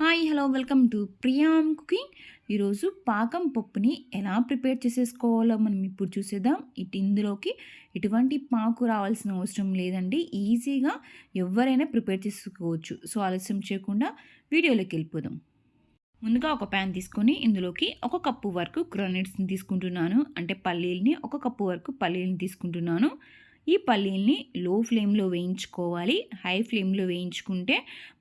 Hi hello welcome to Priyam cooking ఈరోజు పాకం పప్పుని ఎలా ప్రిపేర్ చేసేసుకోవాలో మనం ఇప్పుడు చూసేద్దాం. ఇటు ఇందులోకి ఎటువంటి పాకు రావాల్సిన అవసరం లేదండి. ఈజీగా ఎవరైనా ప్రిపేర్ చేసుకోవచ్చు. సో ఆలస్యం చేయకుండా వీడియోలోకి వెళ్ళిపోదాం. ముందుగా ఒక ప్యాన్ తీసుకొని ఇందులోకి ఒక కప్పు వరకు గ్రానైట్స్ని తీసుకుంటున్నాను. అంటే పల్లీలని ఒక కప్పు వరకు పల్లీలని తీసుకుంటున్నాను. ఈ పల్లీల్ని లో ఫ్లేమ్లో వేయించుకోవాలి. హై ఫ్లేమ్లో వేయించుకుంటే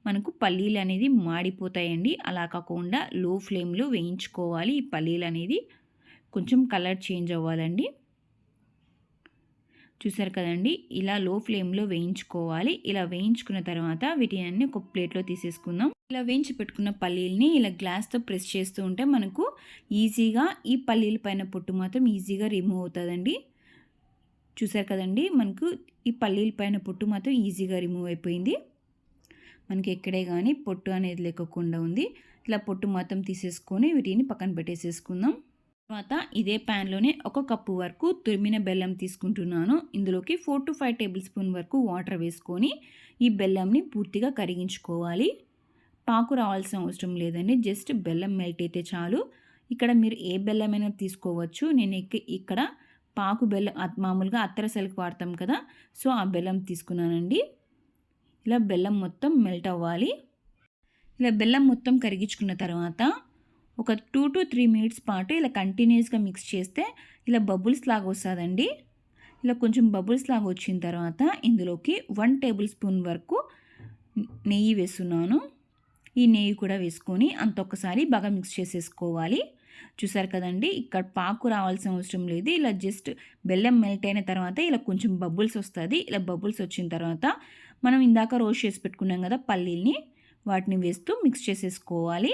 మనకు పల్లీలు అనేది మాడిపోతాయండి. అలా కాకుండా లో ఫ్లేమ్లో వేయించుకోవాలి. ఈ పల్లీలు అనేది కొంచెం కలర్ చేంజ్ అవ్వాలండి. చూసారు కదండి? ఇలా లో ఫ్లేమ్లో వేయించుకోవాలి. ఇలా వేయించుకున్న తర్వాత వీటిని అన్ని ఒక ప్లేట్లో తీసేసుకుందాం. ఇలా వేయించి పెట్టుకున్న పల్లీల్ని ఇలా గ్లాస్తో ప్రెస్ చేస్తూ ఉంటే మనకు ఈజీగా ఈ పల్లీల పైన పొట్టు మాత్రం ఈజీగా రిమూవ్ అవుతుందండి. చూసారు కదండి మనకు ఈ పల్లీల పైన పొట్టు మాత్రం ఈజీగా రిమూవ్ అయిపోయింది. మనకి ఎక్కడే కానీ పొట్టు అనేది లేకుండా ఉంది. ఇట్లా పొట్టు మాత్రం తీసేసుకొని వీటిని పక్కన పెట్టేసేసుకుందాం. తర్వాత ఇదే ప్యాన్లోనే ఒక కప్పు వరకు తురిమిన బెల్లం తీసుకుంటున్నాను. ఇందులోకి four to five tablespoon వరకు వాటర్ వేసుకొని ఈ బెల్లంని పూర్తిగా కరిగించుకోవాలి. పాకు రావాల్సిన అవసరం లేదండి జస్ట్ బెల్లం మెల్ట్ అయితే చాలు. ఇక్కడ మీరు ఏ బెల్లమైనా తీసుకోవచ్చు. నేను ఇక్కడ పాకు బెల్లం మామూలుగా అత్తరసలికి వాడతాం కదా సో ఆ బెల్లం తీసుకున్నానండి. ఇలా బెల్లం మొత్తం మెల్ట్ అవ్వాలి. ఇలా బెల్లం మొత్తం కరిగించుకున్న తర్వాత ఒక టూ టు త్రీ మినిట్స్ పాటు ఇలా కంటిన్యూస్గా మిక్స్ చేస్తే ఇలా బబుల్స్ లాగా వస్తుందండి. ఇలా కొంచెం బబుల్స్ లాగా వచ్చిన తర్వాత ఇందులోకి వన్ టేబుల్ స్పూన్ వరకు నెయ్యి వేస్తున్నాను. ఈ నెయ్యి కూడా వేసుకొని అంత ఒక్కసారి బాగా మిక్స్ చేసేసుకోవాలి. చూసారు కదండి? ఇక్కడ పాకు రావాల్సిన అవసరం లేదు. ఇలా జస్ట్ బెల్లం మెల్ట్ అయిన తర్వాత ఇలా కొంచెం బబుల్స్ వస్తుంది. ఇలా బబుల్స్ వచ్చిన తర్వాత మనం ఇందాక రోస్ట్ చేసి పెట్టుకున్నాం కదా పల్లీల్ని వాటిని వేస్తూ మిక్స్ చేసేసుకోవాలి.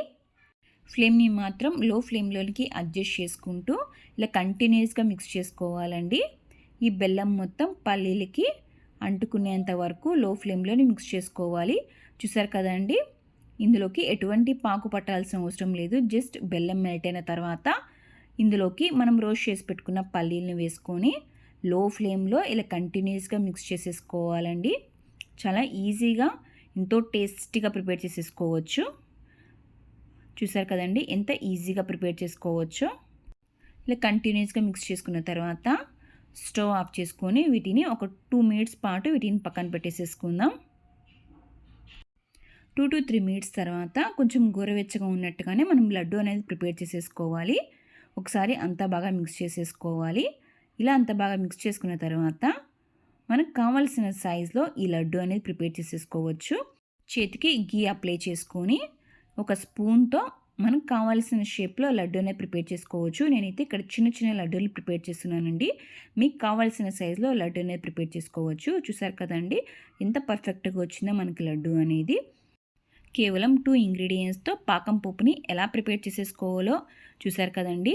ఫ్లేమ్ని మాత్రం లో ఫ్లేమ్లోనికి అడ్జస్ట్ చేసుకుంటూ ఇలా కంటిన్యూస్గా మిక్స్ చేసుకోవాలండి. ఈ బెల్లం మొత్తం పల్లీలకి అంటుకునేంత వరకు లో ఫ్లేమ్లోని మిక్స్ చేసుకోవాలి. చూసారు కదండి? ఇందులోకి ఎటువంటి పాకు పట్టాల్సిన అవసరం లేదు. జస్ట్ బెల్లం మెల్ట్ అయిన తర్వాత ఇందులోకి మనం రోస్ట్ చేసి పెట్టుకున్న పల్లీలను వేసుకొని లో ఫ్లేమ్లో ఇలా కంటిన్యూస్గా మిక్స్ చేసేసుకోవాలండి. చాలా ఈజీగా ఎంతో టేస్టీగా ప్రిపేర్ చేసేసుకోవచ్చు. చూసారు కదండి? ఎంత ఈజీగా ప్రిపేర్ చేసుకోవచ్చో. ఇలా కంటిన్యూస్గా మిక్స్ చేసుకున్న తర్వాత స్టవ్ ఆఫ్ చేసుకొని వీటిని ఒక టూ మినిట్స్ పాటు వీటిని పక్కన పెట్టేసేసుకుందాం. టూ టు త్రీ మినిట్స్ తర్వాత కొంచెం గోరవెచ్చగా ఉన్నట్టుగానే మనం లడ్డు అనేది ప్రిపేర్ చేసేసుకోవాలి. ఒకసారి అంతా బాగా మిక్స్ చేసేసుకోవాలి. ఇలా అంత బాగా మిక్స్ చేసుకున్న తర్వాత మనకు కావాల్సిన సైజులో ఈ లడ్డు అనేది ప్రిపేర్ చేసేసుకోవచ్చు. చేతికి గీ అప్లై చేసుకొని ఒక స్పూన్తో మనకు కావాల్సిన షేప్లో లడ్డు అనేది ప్రిపేర్ చేసుకోవచ్చు. నేనైతే ఇక్కడ చిన్న చిన్న లడ్డూలు ప్రిపేర్ చేస్తున్నానండి. మీకు కావాల్సిన సైజులో లడ్డు అనేది ప్రిపేర్ చేసుకోవచ్చు. చూసారు కదండి? ఎంత పర్ఫెక్ట్గా వచ్చిందో మనకి లడ్డు అనేది. కేవలం టూ ఇంగ్రీడియంట్స్తో పాకం పప్పుని ఎలా ప్రిపేర్ చేసేసుకోవాలో చూసారు కదండి.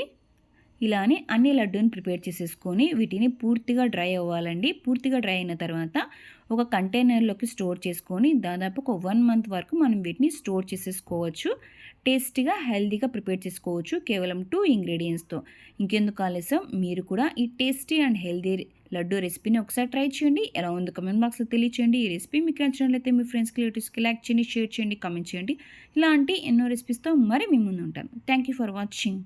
ఇలానే అన్ని లడ్డూని ప్రిపేర్ చేసేసుకొని వీటిని పూర్తిగా డ్రై అవ్వాలండి. పూర్తిగా డ్రై అయిన తర్వాత ఒక కంటైనర్లోకి స్టోర్ చేసుకొని దాదాపు ఒక వన్ మంత్ వరకు మనం వీటిని స్టోర్ చేసేసుకోవచ్చు. టేస్టీగా హెల్దీగా ప్రిపేర్ చేసుకోవచ్చు కేవలం టూ ఇంగ్రీడియంట్స్తో. ఇంకెందుకు ఆలస్యం? మీరు కూడా ఈ టేస్టీ అండ్ హెల్దీ లడ్డు రెసిపీని ఒకసారి ట్రై చేయండి. ఎలా ఉందో కమెంట్ బాక్స్లో తెలియచేయండి. ఈ రెసిపీ మీకు నచ్చినట్లయితే మీ ఫ్రెండ్స్కి రిలేటివ్స్కి లైక్ చేయండి షేర్ చేయండి కమెంట్ చేయండి. ఇలాంటి ఎన్నో రెసిపీస్తో మరి మీ ముందు ఉంటాను థ్యాంక్ యూ ఫర్ వాచింగ్.